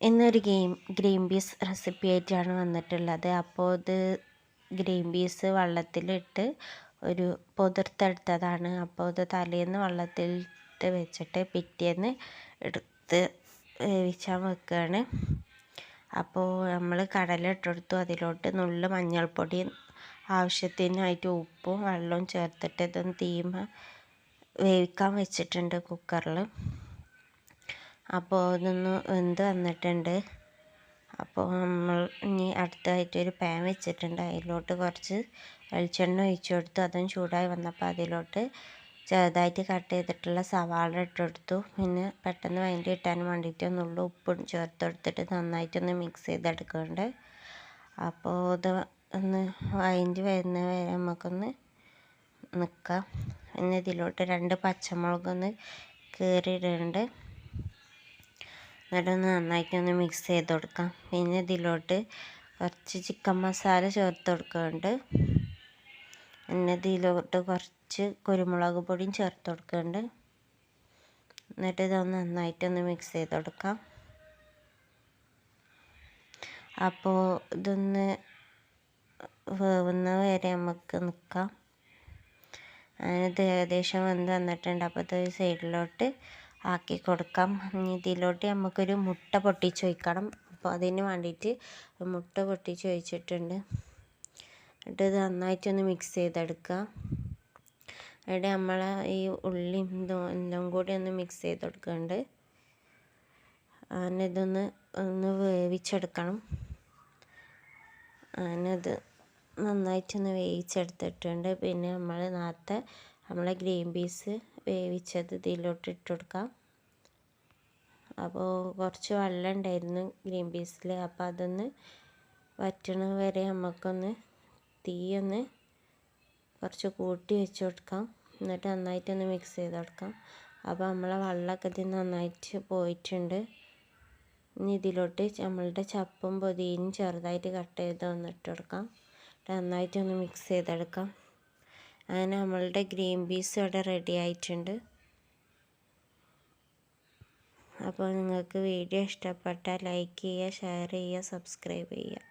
ഇന്നൊരു game green peas recipe ആയിട്ടാണ് വന്നിട്ടുള്ളത്. അപ്പോൾ ഇത് ഗ്രീൻ പീസ് വെള്ളത്തിലിട്ട് ഒരു പൊതിർത്തെടുത്തതാണ്. അപ്പോൾ ഇത് തലേന്ന് വെള്ളത്തിലിട്ട് വെച്ചിട്ട് പിറ്റേന്ന് എടുത്ത് വേവിച്ചാൽ വെക്കുകയാണ് അപ്പോൾ നമ്മൾ കടല ഇട്ടെടുത്തു അതിലോട്ട് നുള്ള് മഞ്ഞൾപ്പൊടി ആവശ്യത്തിനായിട്ട് ഉപ്പും വെള്ളവും ചേർത്തിട്ട് ഇതൊന്ന് തീമ വേവിക്കാൻ വെച്ചിട്ടുണ്ട് കുക്കറിൽ അപ്പോൾ ഇതൊന്ന് വെന്ത് വന്നിട്ടുണ്ട്. അപ്പോൾ നമ്മൾ ഇനി അടുത്തായിട്ട് ഒരു പാൻ വെച്ചിട്ടുണ്ട്. അതിലോട്ട് കുറച്ച് വെളിച്ചെണ്ണ ഒഴിച്ചു കൊടുത്തു. അതും ചൂടായി വന്നപ്പോൾ അതിലോട്ട് ചെറുതായിട്ട് കട്ട് ചെയ്തിട്ടുള്ള സവാള ഇട്ട് ഇട്ടെടുത്തു പിന്നെ പെട്ടെന്ന് വഴണ്ടി ഇട്ടാൻ വേണ്ടിയിട്ട് ഒന്നുള്ള ഉപ്പും ചേർത്ത് കൊടുത്തിട്ട് നന്നായിട്ടൊന്ന് മിക്സ് ചെയ്തെടുക്കുന്നുണ്ട്. അപ്പോൾ ഇത് ഒന്ന് വഴണ്ടി വരുന്ന വരെ നമുക്കൊന്ന് നിൽക്കാം പിന്നെ ഇതിലോട്ട് രണ്ട് പച്ചമുളകൊന്ന് കീറിയിടുന്നുണ്ട്. എന്നിട്ടൊന്ന് നന്നായിട്ടൊന്ന് മിക്സ് ചെയ്ത് കൊടുക്കാം. പിന്നെ ഇതിലോട്ട് കുറച്ച് ചിക്കൻ മസാല ചേർത്ത് കൊടുക്കുന്നുണ്ട്. പിന്നെ ഇതിലോട്ട് കുറച്ച് കുരുമുളക് പൊടിയും ചേർത്ത് കൊടുക്കുന്നുണ്ട്. എന്നിട്ട് ഇതൊന്ന് നന്നായിട്ടൊന്ന് മിക്സ് ചെയ്ത് കൊടുക്കാം. അപ്പോൾ ഇതൊന്ന് വേവുന്ന വരെ നമുക്ക് നിൽക്കാം. അതിനത് ഏകദേശം വെന്ത് വന്നിട്ടുണ്ട്. അപ്പോൾ ഇത് സൈഡിലോട്ട് ആക്കി കൊടുക്കാം. ഇതിലോട്ട് നമുക്കൊരു മുട്ട പൊട്ടിച്ച് വയ്ക്കണം അപ്പോൾ അതിന് വേണ്ടിയിട്ട് മുട്ട പൊട്ടിച്ച് വെച്ചിട്ടുണ്ട് എന്നിട്ട് ഇത് നന്നായിട്ടൊന്ന് മിക്സ് ചെയ്തെടുക്കുക. ഇവിടെ നമ്മൾ ഈ ഉള്ളിയും എല്ലാം കൂടി ഒന്ന് മിക്സ് ചെയ്ത് കൊടുക്കുന്നുണ്ട് അങ്ങനെ ഇതൊന്ന് ഒന്ന് വേവിച്ചെടുക്കണം. അങ്ങനെ ഇത് നന്നായിട്ടൊന്ന് വേവിച്ചെടുത്തിട്ടുണ്ട്. പിന്നെ നമ്മൾ നേരത്തെ നമ്മളെ ഗ്രീൻ പീസ് വേവിച്ചത് ഇതിലോട്ട് ഇട്ട് കൊടുക്കാം. അപ്പോൾ കുറച്ച് വെള്ളം ഉണ്ടായിരുന്നു ഗ്രീൻ പീസിൽ. അപ്പോൾ അതൊന്ന് വറ്റണ വരെ നമുക്കൊന്ന് തീയൊന്ന് കുറച്ച് കൂട്ടി വെച്ച് കൊടുക്കാം. എന്നിട്ട് നന്നായിട്ടൊന്ന് മിക്സ് ചെയ്ത് കൊടുക്കാം. അപ്പോൾ നമ്മളെ വെള്ളമൊക്കെ ഇതിൽ നന്നായിട്ട് പോയിട്ടുണ്ട്. ഇനി ഇതിലോട്ട് നമ്മളുടെ ചപ്പും പൊതിയും ചെറുതായിട്ട് കട്ട് ചെയ്ത് വന്നിട്ട് കൊടുക്കാം. നന്നായിട്ടൊന്ന് മിക്സ് ചെയ്തെടുക്കാം. അങ്ങനെ നമ്മളുടെ ഗ്രീൻ പീസ് ഇവിടെ റെഡി ആയിട്ടുണ്ട്. അപ്പോൾ നിങ്ങൾക്ക് വീഡിയോ ഇഷ്ടപ്പെട്ടാൽ ലൈക്ക് ചെയ്യുക ഷെയർ ചെയ്യുക സബ്സ്ക്രൈബ് ചെയ്യുക.